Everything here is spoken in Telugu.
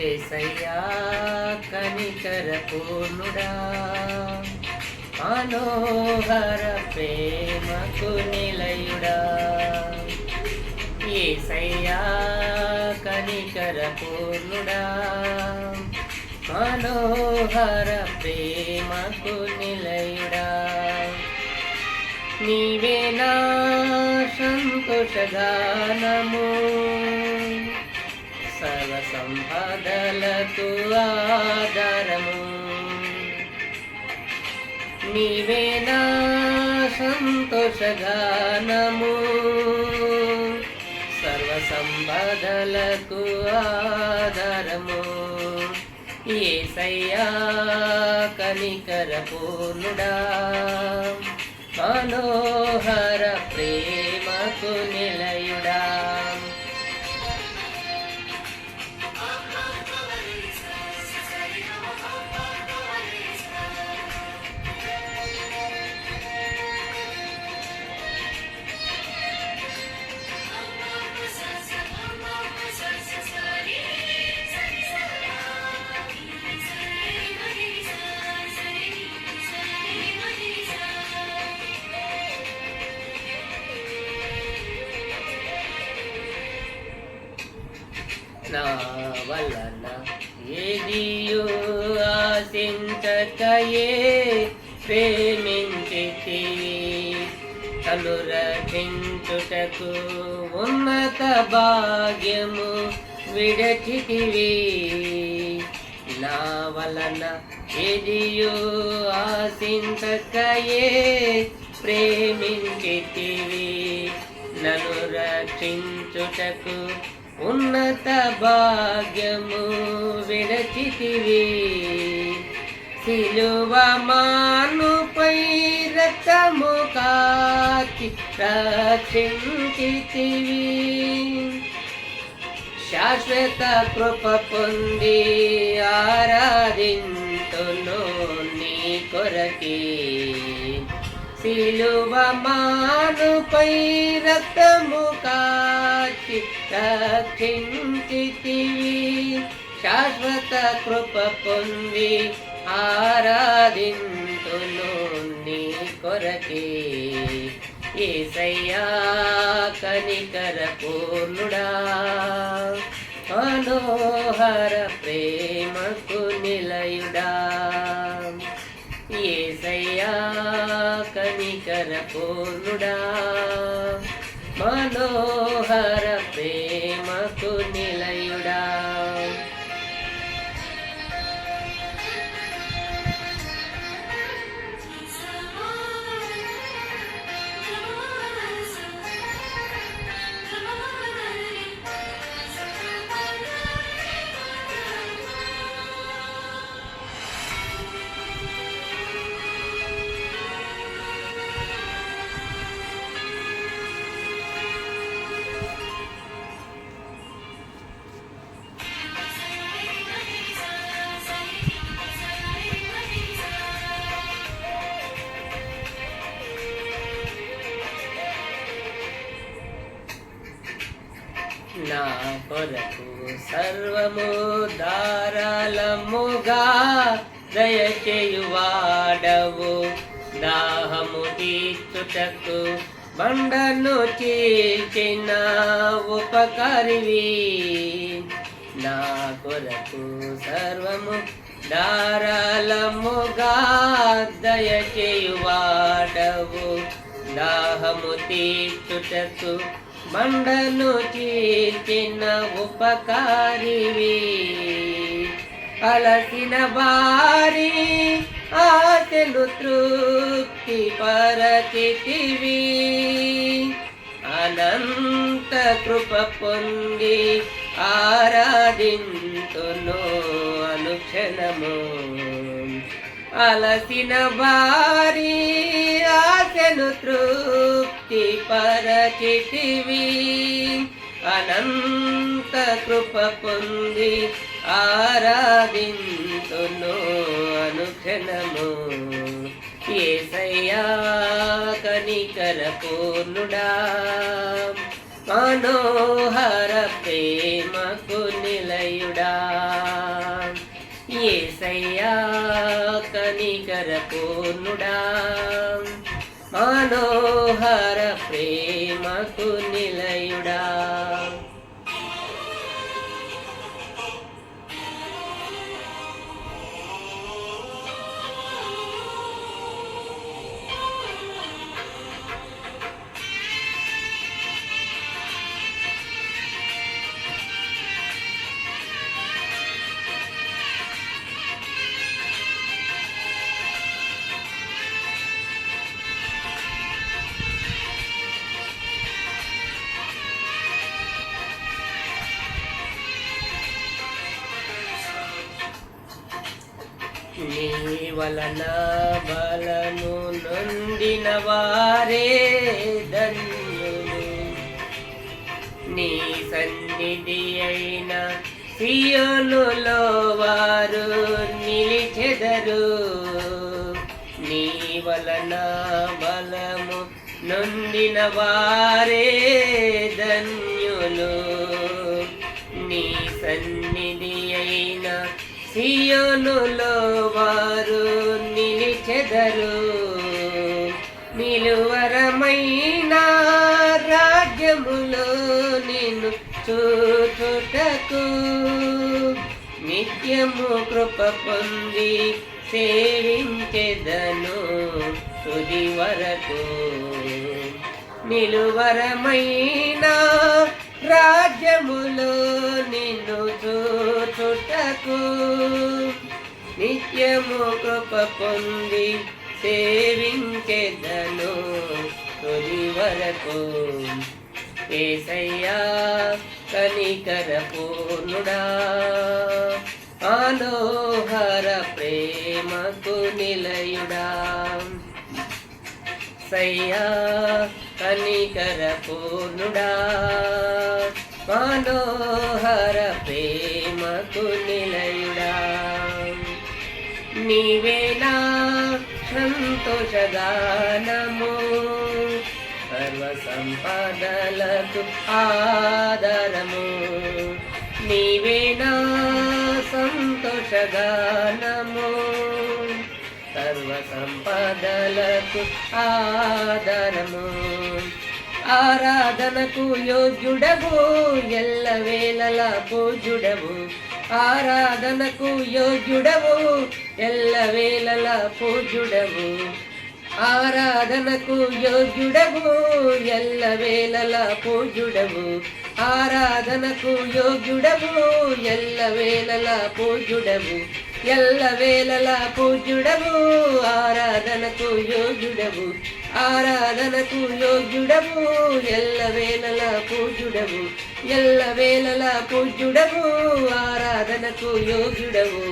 ఏసయ్యా కనికర పూర్ణుడా మనోహర ప్రేమకు నిలయుడా. ఏసయ్యా కనికర పూర్ణుడా మనోహర ప్రేమకు నిలయుడా. నీవే నా సంతోషగానము సర్వ సంపదలకు ఆధారము నీవే నా సంతోషగానము సర్వ సంపదలకు ఆధారము ఏసయ్యా కనికర పూర్ణుడా. మనోహర ప్రేమకు నిలయుడా. చింతకయే ప్రేమించితి. తను రక్షించుటకు ఉన్నత భాగ్యము విడచితివి. నా వలన ఏదియో ఆశించకయే ప్రేమించితివి. నన్ను రక్షించుటకు ఉన్నత భాగ్యము విడచితివి. సిలువ మానుపై రక్తము కాచి రక్షించితివి శాశ్వత కృప పొంది ఆరాధింతును నీ కొరకి. సిలువ మానుపై రక్తము కాచి రక్షించితివి శాశ్వత కృప పొంది ఆరాధింతులు నీ కొరకే. ఏసయ్యా కనికర పూర్ణుడా. మనోహర ప్రేమకు నిలయుడా. ఏసయ్యా కనికర పూర్ణుడా. మనో నా కొరకు సర్వము దారాలముగా దయచేయువాడవు. దాహము తీర్చుటకు బండను చీల్చిన ఉపకారివి. నా కొరకు సర్వము దారాలముగా దయచేయువాడవు. దాహము తీర్చుటకు బండను చీల్చిన ఉపకారివి. అలసిన వారి ఆశలు తృప్తి పరచితివి అనంత కృప పొంది ఆరాధింతును అనుక్షణము. అలసిన వారి ఆశను తృప్తి పరకిటివి అనంత కృప పొంది ఆరాధింతును అనుక్షణము ఏసయ్యా కనికర పూర్ణుడా. మనోహర ప్రేమకు నిలయుడా. ఏసయ్యా కనికర పూర్ణుడా. మనోహర ప్రేమకు నీ వలన బలము నొందిన వారే ధన్యులు. నీ సన్నిధి అయిన సియోనులో వారు నిలిచెదరు. నీ వలన బలము నొందిన వారే ధన్యులు. సియోనులో వారు నిలిచెదరు. నిలువరమైన రాజ్యములో నిన్ను చూచుటకు నిత్యము కృప పొంది సేవించెదను తుది వరకు. నిలువరమైన రాజ్యములో నిన్ను చూచుటకు నిత్యము కృప పొంది సేవించెదను తొలి వరకు. ఏసయ్యా కనికర పూర్ణుడా మనోహర ప్రేమకు నిలయుడా. సయ్యా కనికర పూర్ణుడా మనోహర నీవేనా? సంతోషగానము. సర్వ సంపదలకు ఆధారము నీవేనా? సంతోషగానము. సర్వ సంపదలకు ఆధారము ఆరాధనకు యోగ్యుడవు. ఎల్ల వేళల పూజుడవు ఆరాధనకు యోగ్యుడవు ఎల్ల వేళల పూజుడవు ఆరాధనకు యోగ్యుడవు ఎల్ల వేళల పూజుడవు ఆరాధనకు యోగ్యుడవు ఎల్ల వేళల పూజుడవు ఎల్ల వేళల పూజుడవు ఆరాధనకు యోగ్యుడవు. ఆరాధనకు యోగ్యుడవు ఎల్ల వేళల పూజుడవు ఎల్ల వేళల పూజుడవు ఆరాధనకు యోగ్యుడవు